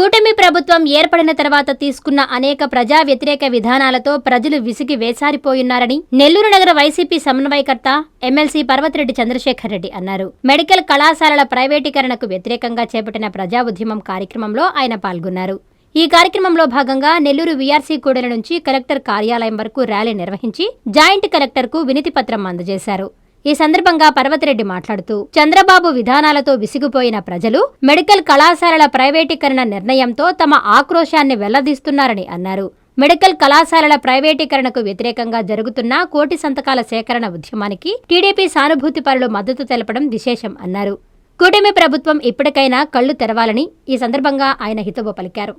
కూటమి ప్రభుత్వం ఏర్పడిన తర్వాత తీసుకున్న అనేక ప్రజా వ్యతిరేక విధానాలతో ప్రజలు విసిగి వేసారిపోయున్నారని నెల్లూరు నగర వైసీపీ సమన్వయకర్త ఎమ్మెల్సీ పర్వతిరెడ్డి చంద్రశేఖర్ రెడ్డి అన్నారు. మెడికల్ కళాశాలల ప్రైవేటీకరణకు వ్యతిరేకంగా చేపట్టిన ప్రజా ఉద్యమం కార్యక్రమంలో ఆయన పాల్గొన్నారు. ఈ కార్యక్రమంలో భాగంగా నెల్లూరు వీఆర్సీ కూడలి నుంచి కలెక్టర్ కార్యాలయం వరకు ర్యాలీ నిర్వహించి జాయింట్ కలెక్టర్కు వినతి పత్రం అందజేశారు. ఈ సందర్భంగా పర్వతిరెడ్డి మాట్లాడుతూ చంద్రబాబు విధానాలతో విసిగిపోయిన ప్రజలు మెడికల్ కళాశాలల ప్రైవేటీకరణ నిర్ణయంతో తమ ఆక్రోశాన్ని వెల్లదీస్తున్నారని అన్నారు. మెడికల్ కళాశాలల ప్రైవేటీకరణకు వ్యతిరేకంగా జరుగుతున్న కోటి సంతకాల సేకరణ ఉద్యమానికి టీడీపీ సానుభూతి పరులు మద్దతు తెలపడం విశేషం అన్నారు. కూటమి ప్రభుత్వం ఇప్పటికైనా కళ్ళు తెరవాలని ఈ సందర్భంగా ఆయన హితవు పలికారు.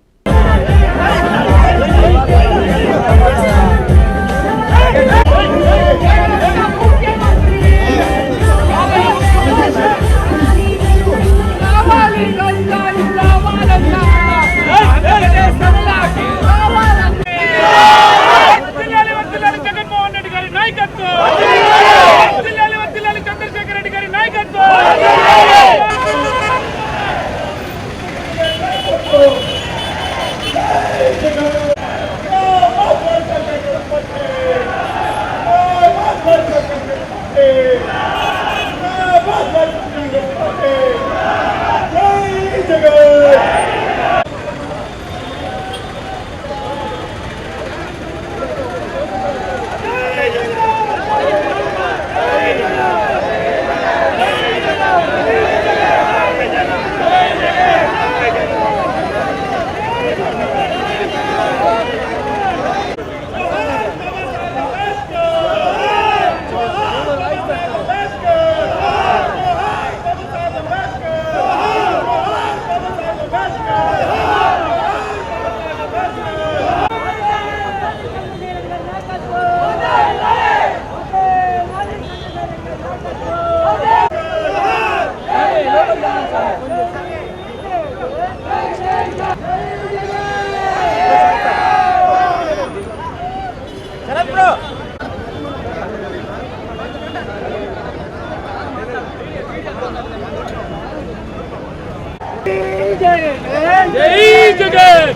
జై జగన్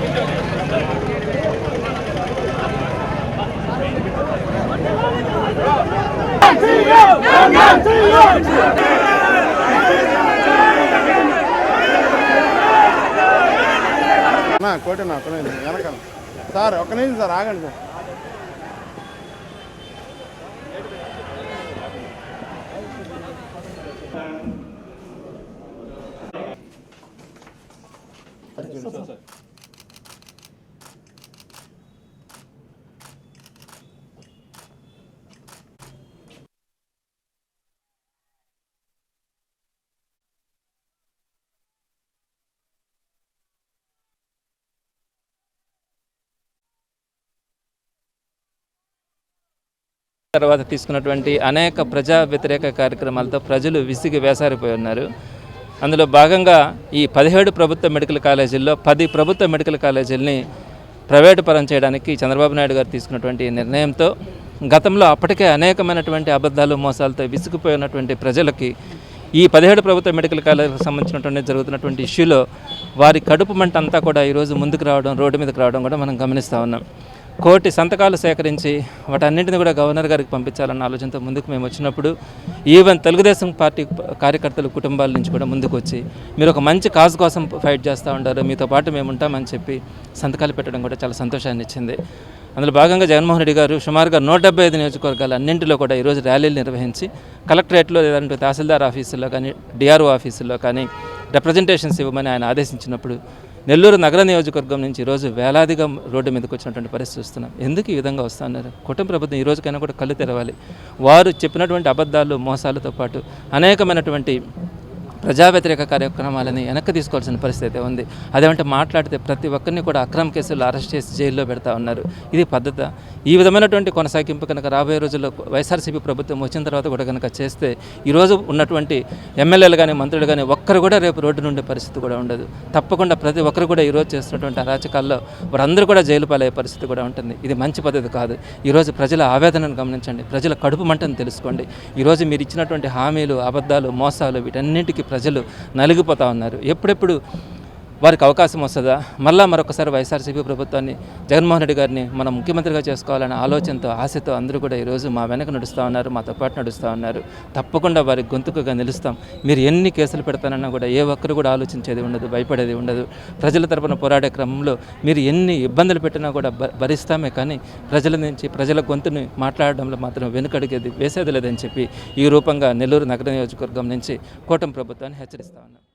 అన్నా కోటనా వెనకాల. సార్ ఒక్క నిమిషం సార్ ఆగండి సార్. తర్వాత తీసుకున్నటువంటి అనేక ప్రజా వ్యతిరేక కార్యక్రమాలతో ప్రజలు విసిగి వేసారిపోయి ఉన్నారు. అందులో భాగంగా ఈ పదిహేడు ప్రభుత్వ మెడికల్ కాలేజీల్లో పది ప్రభుత్వ మెడికల్ కాలేజీలని ప్రైవేటు పరం చేయడానికి చంద్రబాబు నాయుడు గారు తీసుకున్నటువంటి నిర్ణయంతో గతంలో అప్పటికే అనేకమైనటువంటి అబద్ధాలు మోసాలతో విసిగిపోయినటువంటి ప్రజలకి ఈ పదిహేడు ప్రభుత్వ మెడికల్ కాలేజీకి సంబంధించినటువంటి జరుగుతున్నటువంటి ఇష్యూలో వారి కడుపు మంట అంతా కూడా ఈరోజు ముందుకు రావడం రోడ్డు మీదకి రావడం కూడా మనం గమనిస్తూ ఉన్నాం. కోటి సంతకాలు సేకరించి వాటన్నింటిని కూడా గవర్నర్ గారికి పంపించాలన్న ఆలోచనతో ముందుకు మేము వచ్చినప్పుడు ఈవెన్ తెలుగుదేశం పార్టీ కార్యకర్తలు కుటుంబాల నుంచి కూడా ముందుకు వచ్చి మీరు ఒక మంచి కాజ్ కోసం ఫైట్ చేస్తూ ఉంటారు మీతో పాటు మేము ఉంటామని చెప్పి సంతకాలు పెట్టడం కూడా చాలా సంతోషాన్ని ఇచ్చింది. అందులో భాగంగా జగన్మోహన్ రెడ్డి గారు సుమారుగా నూట డెబ్బై ఐదు నియోజకవర్గాలు అన్నింటిలో కూడా ఈరోజు ర్యాలీలు నిర్వహించి కలెక్టరేట్లో లేదంటే తహసీల్దార్ ఆఫీసుల్లో కానీ డిఆర్ఓ ఆఫీసుల్లో కానీ రిప్రజెంటేషన్స్ ఇవ్వమని ఆయన ఆదేశించినప్పుడు నెల్లూరు నగర నియోజకవర్గం నుంచి ఈరోజు వేలాదిగా రోడ్డు మీదకి వచ్చినటువంటి పరిస్థితి చూస్తున్నాం ఎందుకు ఈ విధంగా వస్తున్నారు? కుటుంబ ప్రభుత్వం ఈ రోజుకైనా కూడా కళ్ళు తెరవాలి. వారు చెప్పినటువంటి అబద్ధాలు మోసాలతో పాటు అనేకమైనటువంటి ప్రజా వ్యతిరేక కార్యక్రమాలని వెనక్కి తీసుకోవాల్సిన పరిస్థితి ఉంది. అదేమంటే మాట్లాడితే ప్రతి ఒక్కరిని కూడా అక్రమ కేసుల్లో అరెస్ట్ చేసి జైల్లో పెడతా ఉన్నారు. ఇది పద్ధత. ఈ విధమైనటువంటి కొనసాగింపు కనుక రాబోయే రోజుల్లో వైఎస్ఆర్సీపీ ప్రభుత్వం వచ్చిన తర్వాత కూడా కనుక చేస్తే ఈరోజు ఉన్నటువంటి ఎమ్మెల్యేలు కానీ మంత్రులు కానీ ఒక్కరు కూడా రేపు రోడ్డు నుండే పరిస్థితి కూడా ఉండదు. తప్పకుండా ప్రతి ఒక్కరు కూడా ఈరోజు చేస్తున్నటువంటి అరాచకాల్లో వారందరూ కూడా జైలు పాలయ్యే పరిస్థితి కూడా ఉంటుంది. ఇది మంచి పద్ధతి కాదు. ఈరోజు ప్రజల ఆవేదనను గమనించండి. ప్రజల కడుపు మంటను తెలుసుకోండి. ఈరోజు మీరు ఇచ్చినటువంటి హామీలు అబద్ధాలు మోసాలు వీటన్నిటికీ ప్రజలు నలిగిపోతూ ఉన్నారు. ఎప్పుడెప్పుడు వారికి అవకాశం వస్తుందా? మళ్ళా మరొకసారి వైఎస్ఆర్సీపీ ప్రభుత్వాన్ని జగన్మోహన్ రెడ్డి గారిని మనం ముఖ్యమంత్రిగా చేసుకోవాలనే ఆలోచనతో ఆశతో అందరూ కూడా ఈరోజు మా వెనక నడుస్తూ ఉన్నారు మాతో పాటు నడుస్తూ ఉన్నారు. తప్పకుండా వారి గొంతుకుగా నిలుస్తాం. మీరు ఎన్ని కేసులు పెడతానన్నా కూడా ఏ ఒక్కరు కూడా ఆలోచించేది ఉండదు భయపడేది ఉండదు. ప్రజల తరపున పోరాడే క్రమంలో మీరు ఎన్ని ఇబ్బందులు పెట్టినా కూడా భ- భరిస్తామే కానీ ప్రజల నుంచి ప్రజల గొంతుని మాట్లాడడంలో మాత్రం వెనుకడిగేది వేసేది లేదని చెప్పి ఈ రూపంగా నెల్లూరు నగర నియోజకవర్గం నుంచి కూటమి ప్రభుత్వాన్ని హెచ్చరిస్తా ఉన్నాం.